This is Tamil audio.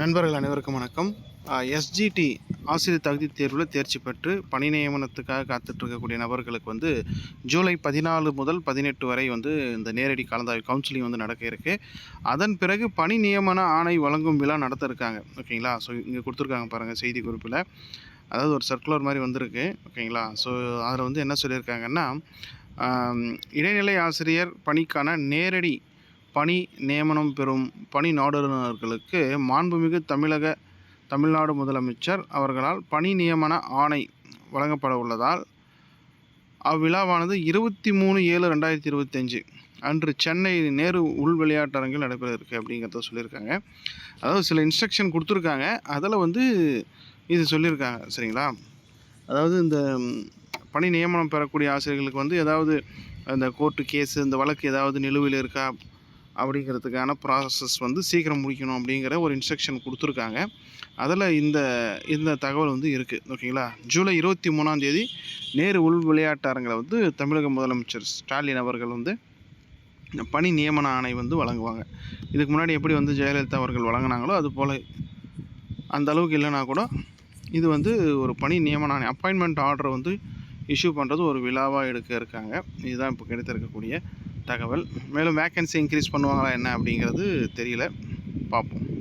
நண்பர்கள் அனைவருக்கும் வணக்கம். எஸ்ஜிடி ஆசிரியர் தகுதி தேர்வில் தேர்ச்சி பெற்று பணி நியமனத்துக்காக காத்துட்ருக்கக்கூடிய நபர்களுக்கு வந்து ஜூலை பதினாலு முதல் பதினெட்டு வரை வந்து இந்த நேரடி கலந்தாய்வு கவுன்சிலிங் வந்து நடக்க இருக்கு. அதன் பிறகு பணி நியமன ஆணை வழங்கும் விழா நடத்த இருக்காங்க ஓகேங்களா? ஸோ இங்கே கொடுத்துருக்காங்க பாருங்கள் செய்தி குறிப்பில். அதாவது ஒரு சர்க்குலர் மாதிரி வந்திருக்கு. ஓகேங்களா? ஸோ அதில் வந்து என்ன சொல்லியிருக்காங்கன்னா இடைநிலை ஆசிரியர் பணிக்கான நேரடி பணி நியமனம் பெறும் பணி நாடுநர்களுக்கு மாண்புமிகு தமிழக தமிழ்நாடு முதலமைச்சர் அவர்களால் பணி நியமன ஆணை வழங்கப்பட உள்ளதால் அவ்விழாவானது இருபத்தி மூணு ஏழு ரெண்டாயிரத்தி இருபத்தஞ்சு. அன்று சென்னை நேரு உள் விளையாட்டரங்கில் நடைபெற இருக்குது அப்படிங்கிறத சொல்லியிருக்காங்க. அதாவது சில இன்ஸ்ட்ரக்ஷன் கொடுத்துருக்காங்க. அதில் வந்து இது சொல்லியிருக்காங்க. சரிங்களா? அதாவது இந்த பணி நியமனம் பெறக்கூடிய ஆசிரியர்களுக்கு வந்து ஏதாவது அந்த கோர்ட்டு கேஸு இந்த வழக்கு ஏதாவது நிலுவையில் இருக்கா? அப்படிங்கிறதுக்கான ப்ராசஸ் வந்து சீக்கிரம் முடிக்கணும் அப்படிங்கிற ஒரு இன்ஸ்ட்ரக்ஷன் கொடுத்துருக்காங்க. அதில் இந்த இந்த தகவல் வந்து இருக்குது ஓகேங்களா ஜூலை இருபத்தி மூணாம் தேதி நேரு உள் விளையாட்டு அரங்கில் வந்து தமிழக முதலமைச்சர் ஸ்டாலின் அவர்கள் வந்து பணி நியமன ஆணை வந்து வழங்குவாங்க. இதுக்கு முன்னாடி எப்படி வந்து ஜெயலலிதா அவர்கள் வழங்கினாங்களோ அது போல் அந்த அளவுக்கு இல்லைனா கூட இது வந்து ஒரு பணி நியமன ஆணை அப்பாயின்மெண்ட் ஆர்டரை வந்து இஷ்யூ பண்ணுறது ஒரு விழாவாக எடுக்க இருக்காங்க. இதுதான் இப்போ கிடைத்திருக்கக்கூடிய தகவல். மேலும் வேக்கன்சி இன்க்ரீஸ் பண்ணுவாங்களா என்ன அப்படிங்கிறது தெரியல. பார்ப்போம்.